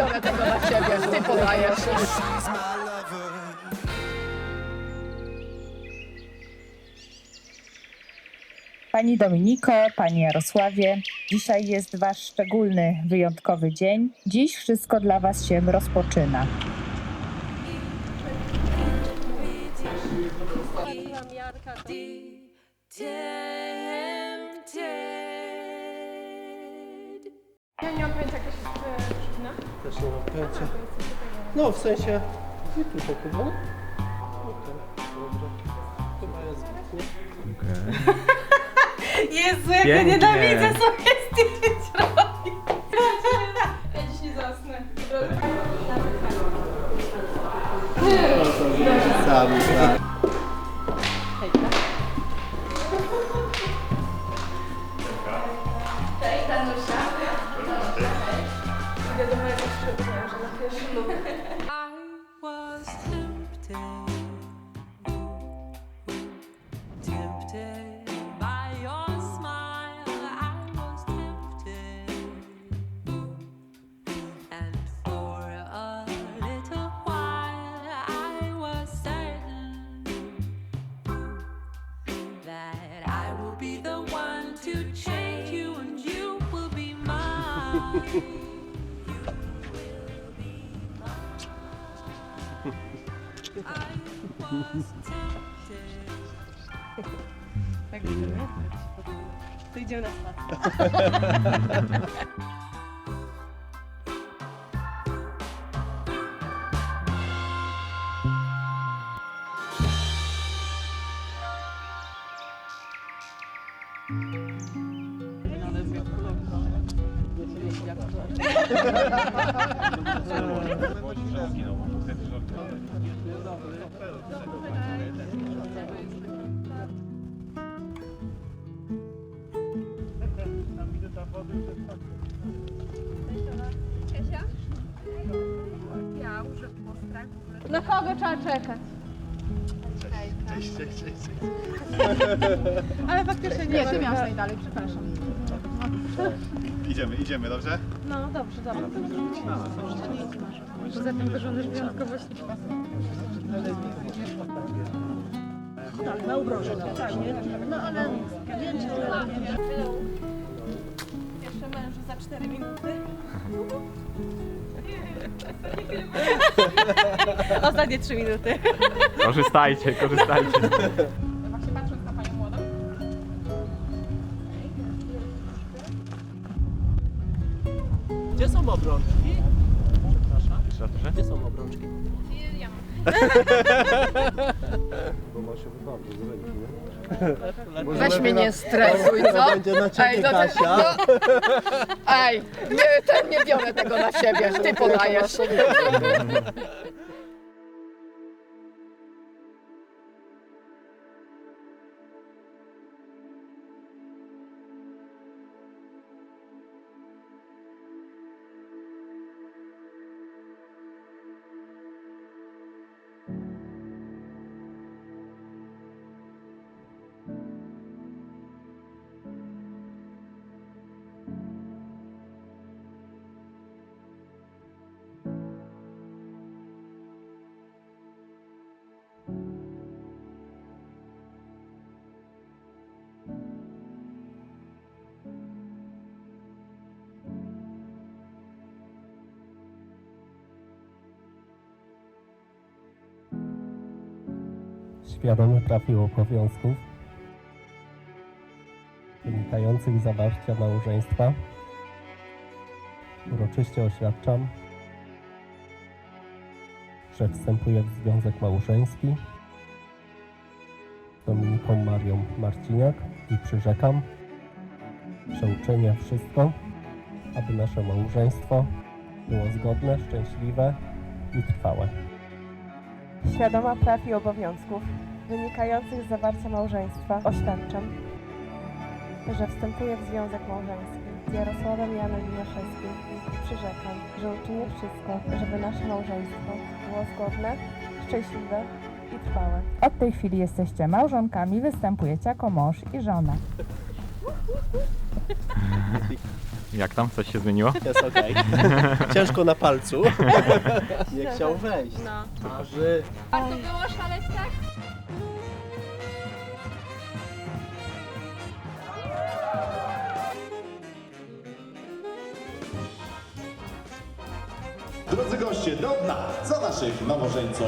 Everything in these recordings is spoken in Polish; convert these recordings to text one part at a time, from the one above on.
biorę tego na siebie, ty podajesz. Pani Dominiko, Pani Jarosławie, dzisiaj jest Wasz szczególny, wyjątkowy dzień. Dziś wszystko dla Was się rozpoczyna. Ja nie mam pojęcia, jak to się. Też nie mam pojęcia. No w sensie. Nie tu to chyba. Okej, dobra. Chyba jest nie? Jezu, jak ja nienawidzę sobie zdjęć robić. Ja dziś nie zasnę. Sami, tak. I was tempted, Tak idziemy? To idziemy na spacer. Na kogo trzeba czekać? Ale faktycznie nie. Nie, ty miałeś najdalej, przepraszam. Idziemy, idziemy, dobrze? No dobrze, dobra. Poza tym wyrządasz wyjątkowość. Tak, na ubroże, tak, nie? No ale zdjęcie Pierwszy mężu za 4 minuty. Ostatnie 3 minuty. Korzystajcie, korzystajcie. Są obrączki? Przepraszam. Gdzie są obrączki? Bo ma się wybawić z ręki, nie? Weź mnie nie stresuj, co? Będzie na ciebie Ej, no to- Kasia. no- Ej, nie, ten, nie biorę tego na siebie, ty podajesz. Świadomy praw i obowiązków wynikających z zawarcia małżeństwa. Uroczyście oświadczam, że wstępuję w związek małżeński. Z Dominiką Marią Marciniak i przyrzekam, że uczynię wszystko, aby nasze małżeństwo było zgodne, szczęśliwe i trwałe. Świadoma praw i obowiązków wynikających z zawarcia małżeństwa oświadczam, że wstępuję w związek małżeński z Jarosławem Janem Winiaszewskim i przyrzekam, że uczynię wszystko, żeby nasze małżeństwo było zgodne, szczęśliwe i trwałe. Od tej chwili jesteście małżonkami, występujecie jako mąż i żona. Jak tam? Coś się zmieniło? Jest okej. Ciężko na palcu. Nie chciał wejść. No. Twarzy. Warto było szaleć tak? Drodzy goście, do dna za naszych nowożeńców.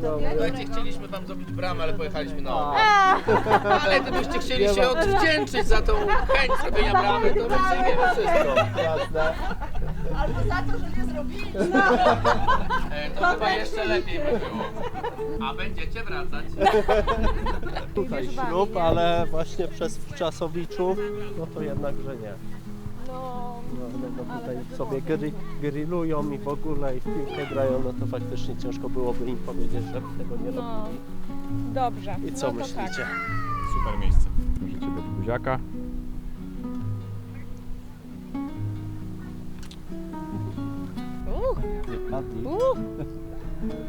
Słuchajcie, chcieliśmy wam zrobić bramę, ale pojechaliśmy na obiad. Ale gdybyście chcieli się odwdzięczyć za tą chęć zrobienia bramy, to my przyjmiemy wszystko. Jasne. Albo za to, że nie zrobili. E, To chyba jeszcze lepiej by było. A będziecie wracać. Tutaj ślub, ale właśnie przez wczasowiczów, no to jednak, że nie. No, No, no tutaj sobie gry, grillują i w ogóle i w piłkę grają, no to faktycznie ciężko byłoby im powiedzieć, żeby tego nie No. robili. dobrze. I co no to myślicie? Super miejsce. Możecie dać buziaka. Nie padli. Czekaj.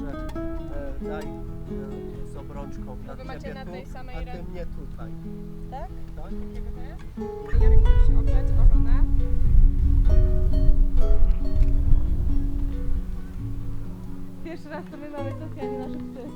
Że e, daj e, z obrączką na wy macie ciebie na tu, tej samej a ty ręce? mnie tutaj. Tak? Tak? Jarek musi się oprzeć o żonę. Pierwszy raz to my mamy Sofia, nie nasze psy.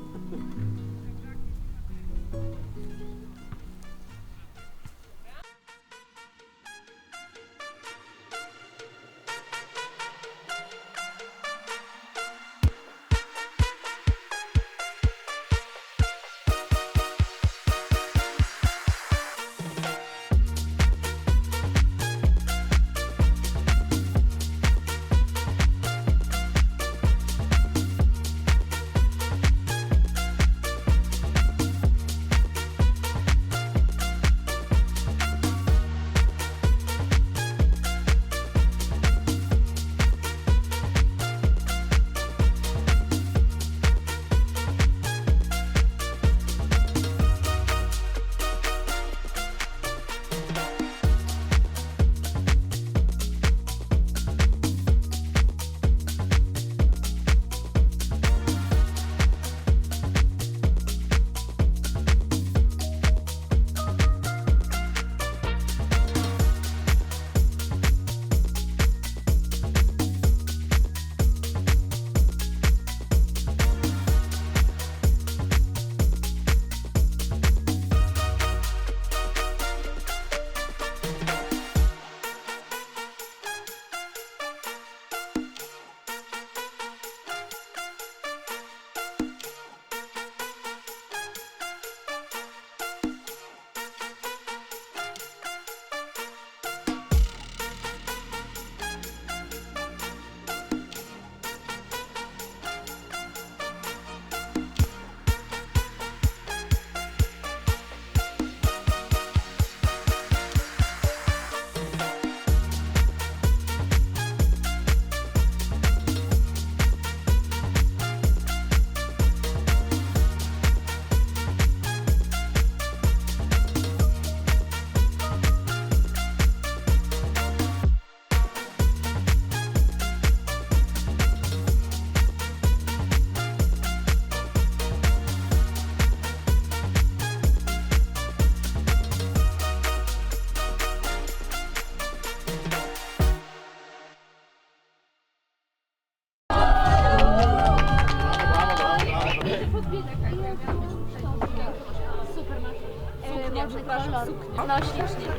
No ślicznie.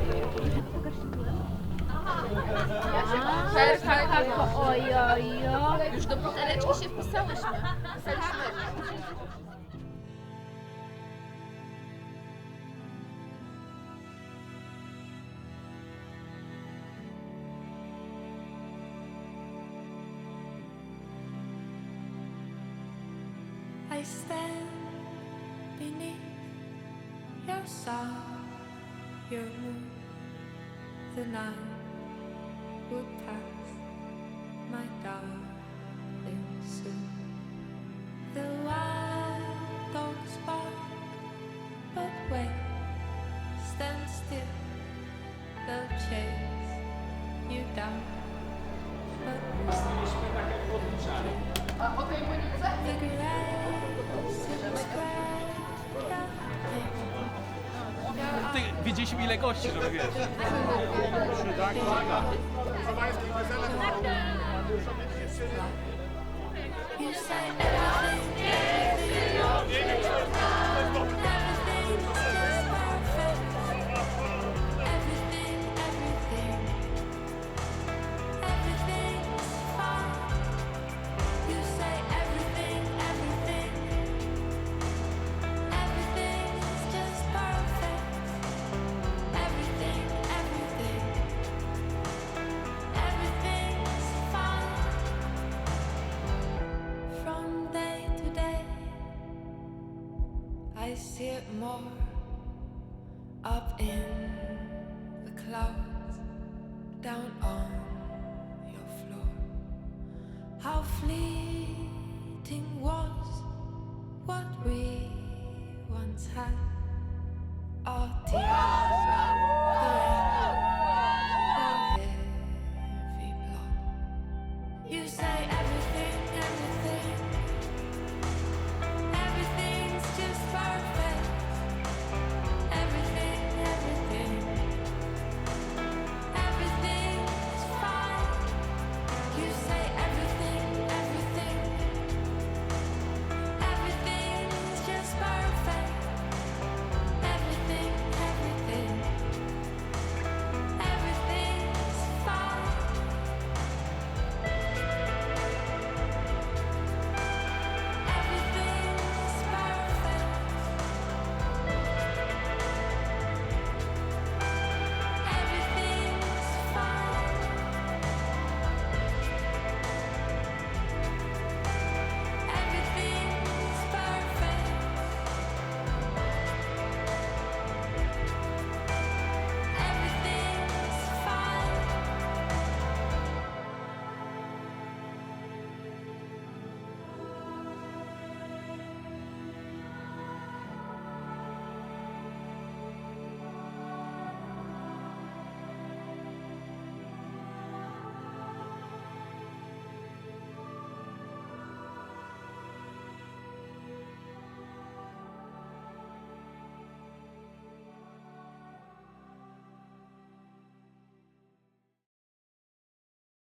Oj, oj, oj. Już do buteleczki się wpisałyśmy. Wpisaliśmy. Your song, your moon. The night will pass, my darling, soon. The wild dogs bark, but wait, stand still. They'll chase you down, but the grass is scratched Ty, wiedzieliśmy ile gości, żeby wiesz. You say everything, everything, see it more up in the clouds, down on your floor. How fleeting was what we once had.